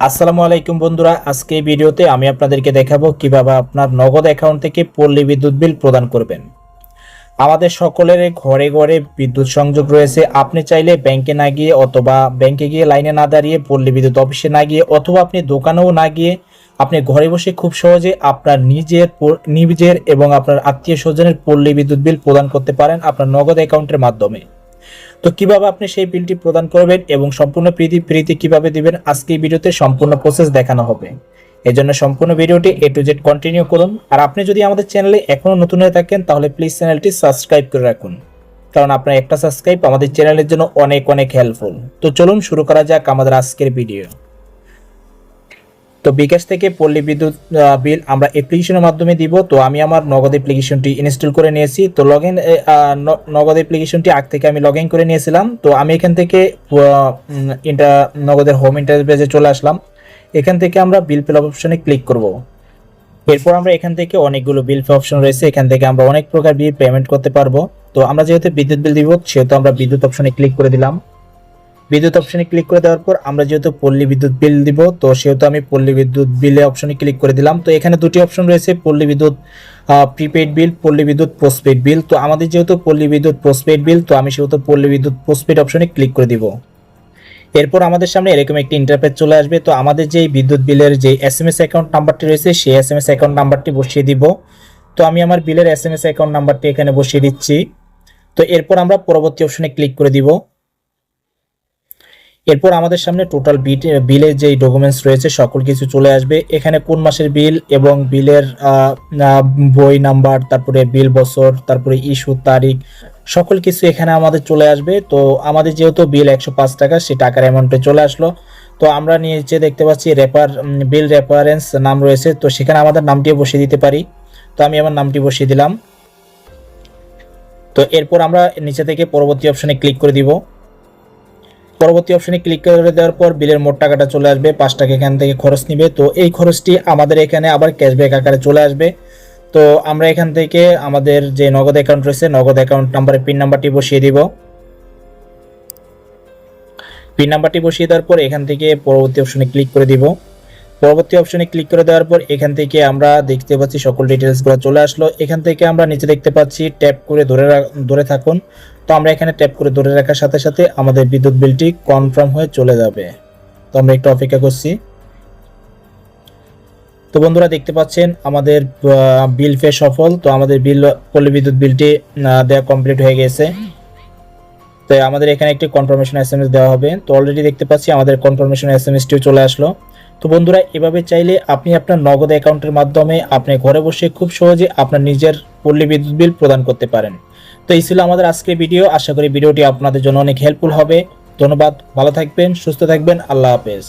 আসসালামু আলাইকুম বন্ধুরা, আজকে এই ভিডিওতে আমি আপনাদেরকে দেখাবো কীভাবে আপনার নগদ অ্যাকাউন্ট থেকে পল্লী বিদ্যুৎ বিল প্রদান করবেন। আমাদের সকলের ঘরে ঘরে বিদ্যুৎ সংযোগ রয়েছে। আপনি চাইলে ব্যাংকে না গিয়ে অথবা ব্যাংকে গিয়ে লাইনে না দাঁড়িয়ে পল্লী বিদ্যুৎ অফিসে না গিয়ে অথবা আপনি দোকানেও না গিয়ে আপনি ঘরে বসে খুব সহজে আপনার নিজের নিজের এবং আপনার আত্মীয় স্বজনের পল্লী বিদ্যুৎ বিল প্রদান করতে পারেন আপনার নগদ অ্যাকাউন্টের মাধ্যমে। তো কীভাবে আপনি সেই বিলটি প্রদান করবেন এবং সম্পূর্ণ প্রীতি ফ্রিতে কীভাবে দিবেন? আজকে এই ভিডিওতে সম্পূর্ণ প্রসেস দেখানো হবে। এই জন্য সম্পূর্ণ ভিডিওটি এ টু জেড কন্টিনিউ করুন। আর আপনি যদি আমাদের চ্যানেলে এখনও নতুন হয়ে থাকেন, তাহলে প্লিজ চ্যানেলটি সাবস্ক্রাইব করে রাখুন। কারণ আপনার একটা সাবস্ক্রাইব আমাদের চ্যানেলের জন্য অনেক অনেক হেল্পফুল তো চলুন শুরু করা যাক আমাদের আজকের ভিডিও তো বিকাশ থেকে পল্লী বিদ্যুৎ বিল আমরা অ্যাপ্লিকেশনের মাধ্যমে দিব। তো আমি আমার নগদ অ্যাপ্লিকেশনটি ইনস্টল করে নিয়েছি। তো লগ ইন নগদ অ্যাপ্লিকেশনটি আগ থেকে আমি লগ ইন করে নিয়েছিলাম। তো আমি এখান থেকে ইন্টার নগদের হোম ইন্টারফেসে চলে আসলাম। এখান থেকে আমরা বিল পে অপশনে ক্লিক করব। এরপর আমরা এখান থেকে অনেকগুলো বিল পে অপশন রয়েছে। এখান থেকে আমরা অনেক প্রকার বিল পেমেন্ট করতে পারব। তো আমরা যেহেতু বিদ্যুৎ বিল দিব, সেহেতু আমরা বিদ্যুৎ অপশনে ক্লিক করে দিলাম। বিদ্যুৎ অপশনে ক্লিক করে দেওয়ার পর আমরা যেহেতু পল্লী বিদ্যুৎ বিল দিব, তো সেহেতু আমি পল্লী বিদ্যুৎ বিলে অপশনে ক্লিক করে দিলাম। তো এখানে দুটি অপশন রয়েছে, পল্লী বিদ্যুৎ প্রিপেড বিল পল্লী বিদ্যুৎ পোস্টপেড বিল তো আমাদের যেহেতু পল্লী বিদ্যুৎ পোস্টপেড বিল তো আমি সেহেতু পল্লী বিদ্যুৎ পোস্টপেড অপশনে ক্লিক করে দিব। এরপর আমাদের সামনে এরকম একটি ইন্টারফেস চলে আসবে। তো আমাদের যে বিদ্যুৎ বিলের যে এস এম এস অ্যাকাউন্ট নাম্বারটি রয়েছে, সেই এস এম এস অ্যাকাউন্ট নাম্বারটি বসিয়ে দিব। তো আমি আমার বিলের এস এম এস অ্যাকাউন্ট নাম্বারটি এখানে বসিয়ে দিচ্ছি। তো এরপর আমরা পরবর্তী অপশনে ক্লিক করে দিব। এরপর আমাদের সামনে টোটাল বিলের যে ডকুমেন্টস রয়েছে, সকল কিছু চলে আসবে। এখানে কোন মাসের বিল এবং বিলের বই নাম্বার তারপরে বিল বছর, তারপরে ইস্যু তারিখ, সকল কিছু এখানে আমাদের চলে আসবে। তো আমাদের যেহেতু বিল একশো পাঁচ টাকা, সেই টাকার অ্যামাউন্টে চলে আসলো। তো আমরা নিচে দেখতে পাচ্ছি রেপার বিল রেফারেন্স নাম রয়েছে। তো সেখানে আমাদের নামটিও বসিয়ে দিতে পারি। তো আমি আমার নামটি বসিয়ে দিলাম। তো এরপর আমরা নিচে থেকে পরবর্তী অপশনে ক্লিক করে দিব। পরবর্তী অপশনে ক্লিক করে দেওয়ার পর বিলের মোট টাকাটা চলে আসবে, পাঁচ টাকা এখান থেকে খরচ নিবে। তো এই খরচটি আমাদের এখানে আবার ক্যাশব্যাক আকারে চলে আসবে। তো আমরা এখান থেকে আমাদের যে নগদ অ্যাকাউন্ট রয়েছে, নগদ অ্যাকাউন্ট নাম্বারে পিন নাম্বারটি বসিয়ে দিব। পিন নাম্বারটি বসিয়ে দেওয়ার পর এখান থেকে পরবর্তী অপশনে ক্লিক করে দিব। পরবর্তী অপশনে ক্লিক করে দেওয়ার পর এখান থেকে আমরা দেখতে পাচ্ছি সকল ডিটেলসগুলো চলে আসলো। এখান থেকে আমরা নিচে দেখতে পাচ্ছি ট্যাপ করে ধরে ধরে থাকুন। তো আমরা এখানে ট্যাপ করে ধরে রাখার সাথে সাথে আমাদের বিদ্যুৎ বিলটি কনফার্ম হয়ে চলে যাবে। তো আমরা একটু অপেক্ষা করছি। তো বন্ধুরা দেখতে পাচ্ছেন আমাদের বিল পে সফল। তো আমাদের বিল পল্লী বিদ্যুৎ বিলটি দেওয়া কমপ্লিট হয়ে গেছে। তো আমাদের এখানে একটি কনফার্মেশন এস দেওয়া হবে। তো অলরেডি দেখতে পাচ্ছি আমাদের কনফার্মেশন এস এসটিও চলে আসলো। তো বন্ধুরা, এভাবে চাইলে আপনি আপনার নগদ অ্যাকাউন্টের মাধ্যমে আপনি ঘরে বসে খুব সহজে আপনার নিজের পল্লী বিদ্যুৎ বিল প্রদান করতে পারেন। তো এই ছিল আমাদের আজকের ভিডিও। আশা করি ভিডিওটি আপনাদের জন্য অনেক হেল্পফুল হবে। ধন্যবাদ। ভালো থাকবেন, সুস্থ থাকবেন। আল্লাহ হাফেজ।